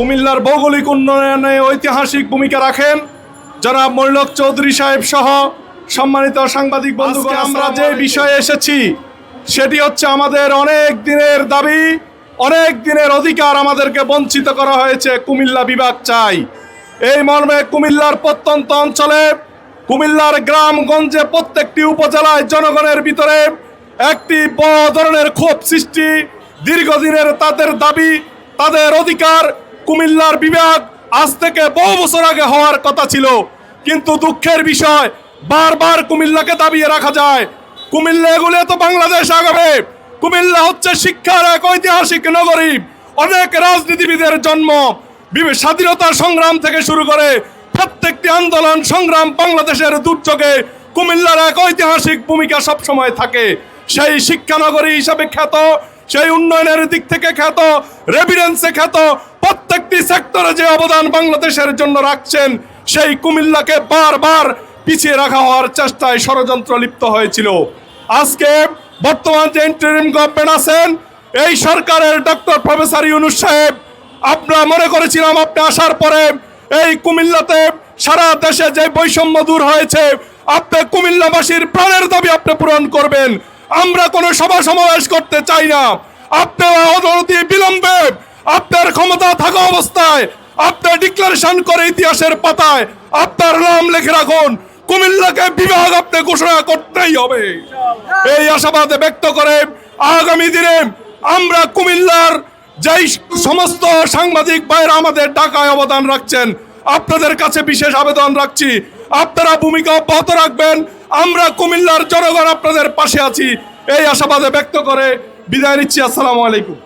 কুমিল্লার ভৌগোলিক উন্নয়নে ঐতিহাসিক ভূমিকা রাখেন। জনাব মৈলক চৌধুরী সাহেব সহ সম্মানিত সাংবাদিক বন্ধুগণ আমরা যে বিষয়ে এসেছি সেটি হচ্ছে আমাদের অনেক দিনের দাবি অনেক দিনের অধিকার আমাদেরকে বঞ্চিত করা হয়েছে কুমিল্লা বিভাগ চাই। এই মর্মে কুমিল্লার প্রত্যন্ত অঞ্চলে কুমিল্লার গ্রামগঞ্জে প্রত্যেকটি উপজেলায় জনগণের ভিতরে একটি বড় ধরনের ক্ষোভ সৃষ্টি। দীর্ঘদিনের তাদের দাবি তাদের অধিকার কুমিল্লার বিভাগ আজ থেকে বহু বছর আগে হওয়ার কথা ছিল। কিন্তু দুঃখের বিষয়, বারবার কুমিল্লাকে দাবিয়ে রাখা যায়। কুমিল্লা এগুলো তো বাংলাদেশ আগাবে। কুমিল্লা হচ্ছে শিক্ষার এক ঐতিহাসিক নগরী। অনেক রাজনীতিবিদের জন্ম স্বাধীনতা সংগ্রাম থেকে শুরু করে প্রত্যেকটি আন্দোলন সংগ্রাম বাংলাদেশের দুর্যোগে কুমিল্লার এক ঐতিহাসিক ভূমিকা সবসময় থাকে। সেই শিক্ষানগরী হিসাবে খ্যাত সেই উন্নয়নের দিক থেকে খ্যাত রেভিডেন্সে খ্যাত, প্রত্যেকটি সেক্টরে যে অবদান বাংলাদেশের জন্য রাখছেন, সেই কুমিল্লাকে বারবার পিছিয়ে রাখা হওয়ার চেষ্টায় ষড়যন্ত্র লিপ্ত হয়েছিল। আজকে বর্তমান যে ইন্টারিম গভর্নমেন্ট আছেন, এই সরকারের ডক্টর প্রফেসর ইউনুস সাহেব, আমরা মনে করেছিলাম আপনি আসার পরে এই কুমিল্লাতে সারা দেশে যে বৈষম্য দূর হয়েছে, আপনি কুমিল্লাবাসীর প্রাণের দাবি আপনি পূরণ করবেন। আমরা কোনো সভা সমাবেশ করতে চাই না। আপনি অনতি বিলম্বে আপনার ক্ষমতা থাকা অবস্থায় আপনার ডিক্লারেশন করে ইতিহাসের পাতায় আপনার নাম লিখে রাখুন। কুমিল্লাকে বিভাগ আপনি ঘোষণা করতেই হবে। এই আশাবাদে ব্যক্ত করে আগামী দিনে আমরা কুমিল্লার যেই সমস্ত সাংবাদিক ভাইরা আমাদের ঢাকায় অবদান রাখছেন, আপনাদের কাছে বিশেষ আবেদন রাখছি। আপনারা ভূমিকা অব্যাহত রাখবেন। আমরা কুমিল্লার জনগণ আপনাদের পাশে আছি। এই আশাবাদে ব্যক্ত করে বিদায় নিচ্ছি। আসসালামু আলাইকুম।